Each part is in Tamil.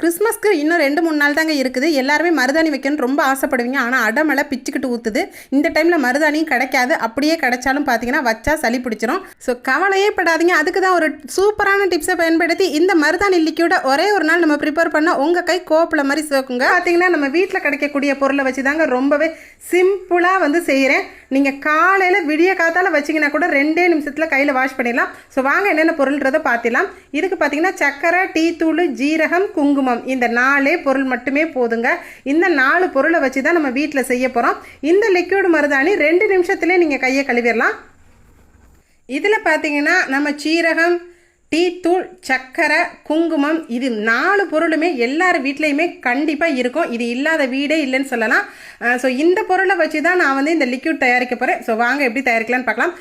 கிறிஸ்மஸ்க்கு இன்னும் ரெண்டு மூணு நாள் தாங்க இருக்குது. எல்லாருமே மருதாணி வைக்கணும்னு ரொம்ப ஆசைப்படுவீங்க. ஆனால் அடமலை பிச்சுக்கிட்டு ஊற்றுது இந்த டைமில் மருதாணியும் கிடைக்காது. அப்படியே கிடைச்சாலும் பார்த்தீங்கன்னா வச்சா சளி பிடிச்சிரும். ஸோ கவலையே படாதீங்க. அதுக்கு தான் ஒரு சூப்பரான டிப்ஸை பயன்படுத்தி இந்த மருதாணி லிக்யூட ஒரே ஒரு நாள் நம்ம ப்ரிப்பேர் பண்ணால் உங்கள் கை கோப்பில் மாதிரி சேர்க்குங்க பார்த்தீங்கன்னா நம்ம வீட்டில் கிடைக்கக்கூடிய பொருளை வச்சு தாங்க ரொம்பவே சிம்பிளாக வந்து செய்கிறேன் நீங்கள் காலையில் விடிய காத்தால் வச்சிங்கன்னா கூட ரெண்டே நிமிஷத்தில் கையில் வாஷ் பண்ணிடலாம். ஸோ வாங்க என்னென்ன பொருள்ன்றதை பார்த்திடலாம். இதுக்கு பார்த்தீங்கன்னா சக்கரை டீ தூள் ஜீரகம் குங்குமம். இந்த நாலே பொருள் மட்டுமே போதுங்க. இந்த நாலு பொருளை வச்சு தான் நம்ம வீட்டில் செய்ய போகிறோம் இந்த லிக்விட் மருதாணி ரெண்டு நிமிஷத்துலேயே நீங்கள் கையை கழுவிடலாம். இதில் பார்த்தீங்கன்னா நம்ம சீரகம் டீ தூள் சர்க்கரை குங்குமம் இது நாலு பொருளுமே எல்லார் வீட்லேயுமே கண்டிப்பாக இருக்கும். இது இல்லாத வீடே இல்லைன்னு சொல்லலாம். ஸோ இந்த பொருளை வச்சு தான் நான் வந்து இந்த லிக்யூட் தயாரிக்க போகிறேன் ஸோ வாங்க எப்படி தயாரிக்கலாம்னு பார்க்கலாம்.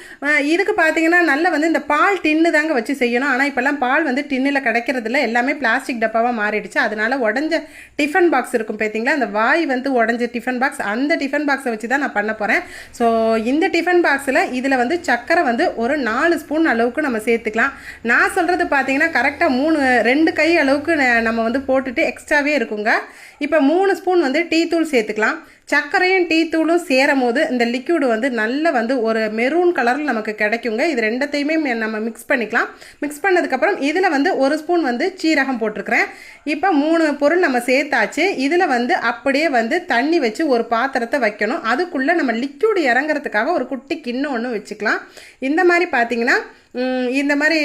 இதுக்கு பார்த்தீங்கன்னா நல்ல வந்து இந்த பால் டின்னு தாங்க வச்சு செய்யணும். ஆனால் இப்போல்லாம் பால் வந்து டின்னில் கிடைக்கிறதில்ல. எல்லாமே பிளாஸ்டிக் டப்பாவாக மாறிடுச்சு. அதனால உடஞ்ச டிஃபன் பாக்ஸ் இருக்கும் பார்த்தீங்களா அந்த வாய் வந்து உடஞ்ச டிஃபன் பாக்ஸ் அந்த டிஃபன் பாக்ஸை வச்சு தான் நான் பண்ண போகிறேன் ஸோ இந்த டிஃபன் பாக்ஸில் இதில் வந்து சர்க்கரை வந்து ஒரு நாலு ஸ்பூன் அளவுக்கு நம்ம சேர்த்துக்கலாம். நான் சொல்கிறது பார்த்தீங்கன்னா கரெக்டாக மூணு ரெண்டு கை அளவுக்கு நம்ம வந்து போட்டுட்டு எக்ஸ்ட்ராவே இருக்குங்க. இப்போ மூணு ஸ்பூன் வந்து டீ தூள் சேர்த்துக்கலாம். சர்க்கரையும் டீ தூளும் சேரும் போது இந்த லிக்யூடு வந்து நல்ல வந்து ஒரு மெரூன் கலரில் நமக்கு கிடைக்குங்க. இது ரெண்டத்தையுமே நம்ம மிக்ஸ் பண்ணிக்கலாம். மிக்ஸ் பண்ணதுக்கப்புறம் இதில் வந்து ஒரு ஸ்பூன் வந்து சீரகம் போட்டிருக்கிறேன். இப்போ மூணு பொருள் நம்ம சேர்த்தாச்சு. இதில் வந்து அப்படியே வந்து தண்ணி வச்சு ஒரு பாத்திரத்தை வைக்கணும். அதுக்குள்ளே நம்ம லிக்யூடு இறங்குறதுக்காக ஒரு குட்டி கிண்ணம் ஒன்று வச்சுக்கலாம். இந்த மாதிரி பார்த்தீங்கன்னா இந்த மாதிரி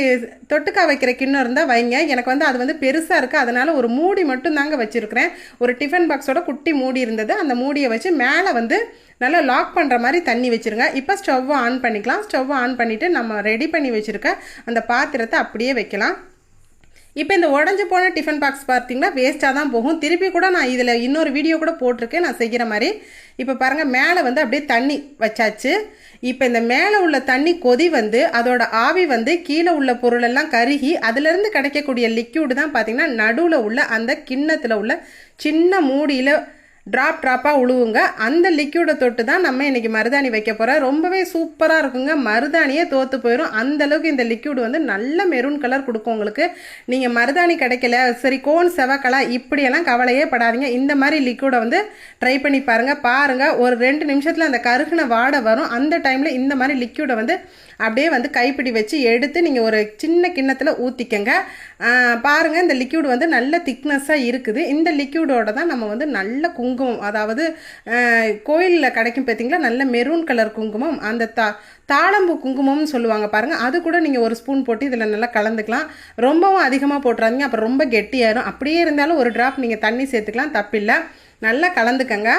தொட்டுக்கா வைக்கிற கிண்ணம் இருந்தால் வைங்க. எனக்கு வந்து அது வந்து பெருசாக இருக்குது அதனால் ஒரு மூடி மட்டும் தாங்க வச்சுருக்கிறேன். ஒரு டிஃபன் பாக்ஸோட குட்டி மூடி இருந்தது. அந்த மூடியை வச்சு மேலே வந்து நல்லா லாக் பண்ணுற மாதிரி தண்ணி வச்சுருங்க. இப்போ ஸ்டவ்வை ஆன் பண்ணிக்கலாம். ஸ்டவ்வை ஆன் பண்ணிவிட்டு நம்ம ரெடி பண்ணி வச்சுருக்க அந்த பாத்திரத்தை அப்படியே வைக்கலாம். இப்போ இந்த உடஞ்சி போன டிஃபன் பாக்ஸ் பார்த்தீங்கன்னா வேஸ்ட்டாக தான் போகும். திருப்பி கூட நான் இதில் இன்னொரு வீடியோ கூட போட்டிருக்கேன். நான் செய்கிற மாதிரி. இப்போ பாருங்கள் மேலே வந்து அப்படியே தண்ணி வச்சாச்சு. இப்போ இந்த மேலே உள்ள தண்ணி கொதி வந்து அதோட ஆவி வந்து கீழே உள்ள பொருளெல்லாம் கருகி அதுலேருந்து கிடைக்கக்கூடிய லிக்யூடு தான் பார்த்தீங்கன்னா நடுவில் உள்ள அந்த கிண்ணத்தில் உள்ள சின்ன மூடியில் ட்ராப் ட்ராப்பாக உழுவுங்க. அந்த லிக்யூடை தொட்டு தான் நம்ம இன்றைக்கி மருதாணி வைக்க போகிறோம் ரொம்பவே சூப்பராக இருக்குங்க. மருதாணியே தோற்று போயிடும் அந்த அளவுக்கு இந்த லிக்யூடு வந்து நல்ல மெரூன் கலர் கொடுக்கும் உங்களுக்கு. நீங்கள் மருதாணி கிடைக்கல சரி கோன் செவக்கலா இப்படியெல்லாம் கவலையே படாதீங்க. இந்த மாதிரி லிக்யூடை வந்து ட்ரை பண்ணி பாருங்கள் பாருங்கள் ஒரு ரெண்டு நிமிஷத்தில் அந்த கருகுன வாடை வரும். அந்த டைமில் இந்த மாதிரி லிக்யூடை வந்து அப்படியே வந்து கைப்பிடி வச்சு எடுத்து நீங்கள் ஒரு சின்ன கிண்ணத்தில் ஊற்றிக்கங்க பாருங்கள் இந்த லிக்யூடு வந்து நல்ல திக்னஸ்ஸாக இருக்குது. இந்த லிக்யூடோட தான் நம்ம வந்து நல்ல குங்கு குங்குமம். அதாவது கோயிலில் கிடைக்கும் பார்த்தீங்களா நல்ல மெரூன் கலர் குங்குமம். அந்த தா தாளம்பூ குங்குமம்னு சொல்லுவாங்க பாருங்கள் அது கூட நீங்கள் ஒரு ஸ்பூன் போட்டு இதில் நல்லா கலந்துக்கலாம். ரொம்பவும் அதிகமாக போட்டுறாதீங்க. அப்புறம் ரொம்ப கெட்டியாயிரும். அப்படியே இருந்தாலும் ஒரு ட்ராப் நீங்கள் தண்ணி சேர்த்துக்கலாம். தப்பில்லை. நல்லா கலந்துக்கங்க.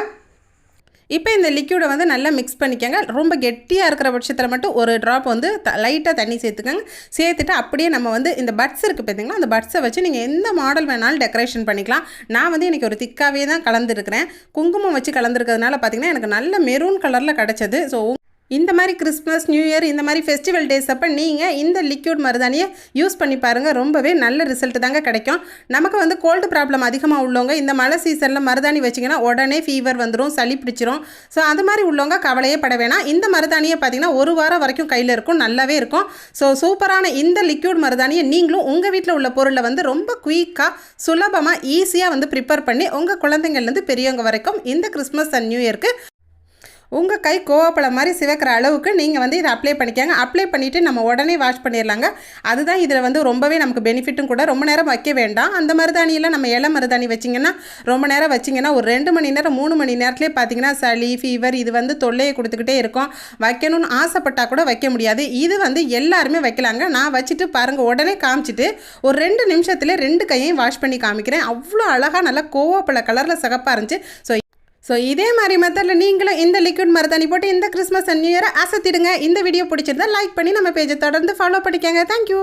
இப்போ இந்த லிக்யூடை வந்து நல்லா மிக்ஸ் பண்ணிக்கங்க. ரொம்ப கெட்டியாக இருக்கிற பட்சத்தில் மட்டும் ஒரு ட்ராப் வந்து த லைட்டாக தண்ணி சேர்த்துக்கோங்க. சேர்த்துட்டு அப்படியே நம்ம வந்து இந்த பட்ஸ் இருக்குது பார்த்தீங்களா அந்த பட்ஸை வச்சு நீங்கள் எந்த மாடல் வேணாலும் டெக்கரேஷன் பண்ணிக்கலாம். நான் வந்து எனக்கு ஒரு திக்காகவே தான் கலந்துருக்கிறேன். குங்குமம் வச்சு கலந்துருக்கிறதுனால பார்த்தீங்கன்னா எனக்கு நல்ல மெரூன் கலரில் கிடச்சது. ஸோ இந்த மாதிரி கிறிஸ்மஸ் நியூ இயர் இந்த மாதிரி ஃபெஸ்டிவல் டேஸ் அப்போ நீங்கள் இந்த லிக்யூட் மருதாணியை யூஸ் பண்ணி பாருங்கள் ரொம்பவே நல்ல ரிசல்ட் தாங்க கிடைக்கும். நமக்கு வந்து கோல்டு ப்ராப்ளம் அதிகமாக உள்ளவங்க இந்த மழை சீசனில் மருதாணி வச்சிங்கன்னா உடனே ஃபீவர் வந்துடும் சளி பிடிச்சிரும். ஸோ அது மாதிரி உள்ளவங்க கவலையே பட வேணாம். இந்த மருதாணியை பார்த்தீங்கன்னா ஒரு வாரம் வரைக்கும் கையில் இருக்கும் நல்லாவே இருக்கும். ஸோ சூப்பரான இந்த லிக்யூட் மருதாணியை நீங்களும் உங்கள் வீட்டில் உள்ள பொருளை வந்து ரொம்ப குயிக்காக சுலபமாக ஈஸியாக வந்து ப்ரிப்பேர் பண்ணி உங்கள் குழந்தைங்கள்லேருந்து பெரியவங்க வரைக்கும் இந்த கிறிஸ்மஸ் அண்ட் நியூ இயருக்கு உங்கள் கை கோவப்பழம் மாதிரி சிவக்கிற அளவுக்கு நீங்கள் வந்து இதை அப்ளை பண்ணிக்கோங்க. அப்ளை பண்ணிவிட்டு நம்ம உடனே வாஷ் பண்ணிடலாங்க. அதுதான் இதில் வந்து ரொம்பவே நமக்கு பெனிஃபிட்டும் கூட. ரொம்ப நேரம் வைக்க வேண்டாம். அந்த மருதாணியெல்லாம் நம்ம இலை மருதாணி வச்சிங்கன்னா ரொம்ப நேரம் வச்சிங்கன்னா ஒரு ரெண்டு மணி நேரம் மூணு மணி நேரத்துலேயே பார்த்தீங்கன்னா சளி ஃபீவர் இது வந்து தொல்லையை கொடுத்துக்கிட்டே இருக்கும். வைக்கணும்னு ஆசைப்பட்டால் கூட வைக்க முடியாது. இது வந்து எல்லாருமே வைக்கலாங்க. நான் வச்சுட்டு பாருங்கள் உடனே காமிச்சிட்டு ஒரு ரெண்டு நிமிஷத்தில் ரெண்டு கையையும் வாஷ் பண்ணி காமிக்கிறேன். அவ்வளோ அழகாக நல்லா கோவப்பழ கலரில் சகப்பாக இருந்துச்சு. ஸோ ஸோ இதே மாதிரி மெத்தடில் நீங்களும் இந்த லிக்விட் மருதாணி போட்டு இந்த கிறிஸ்மஸ் அண்ட் நியூ இயரை அசத்திடுங்க. இந்த வீடியோ பிடிச்சிருந்தா லைக் பண்ணி நம்ம பேஜை தொடர்ந்து ஃபாலோ பண்ணிக்கோங்க. தேங்க்யூ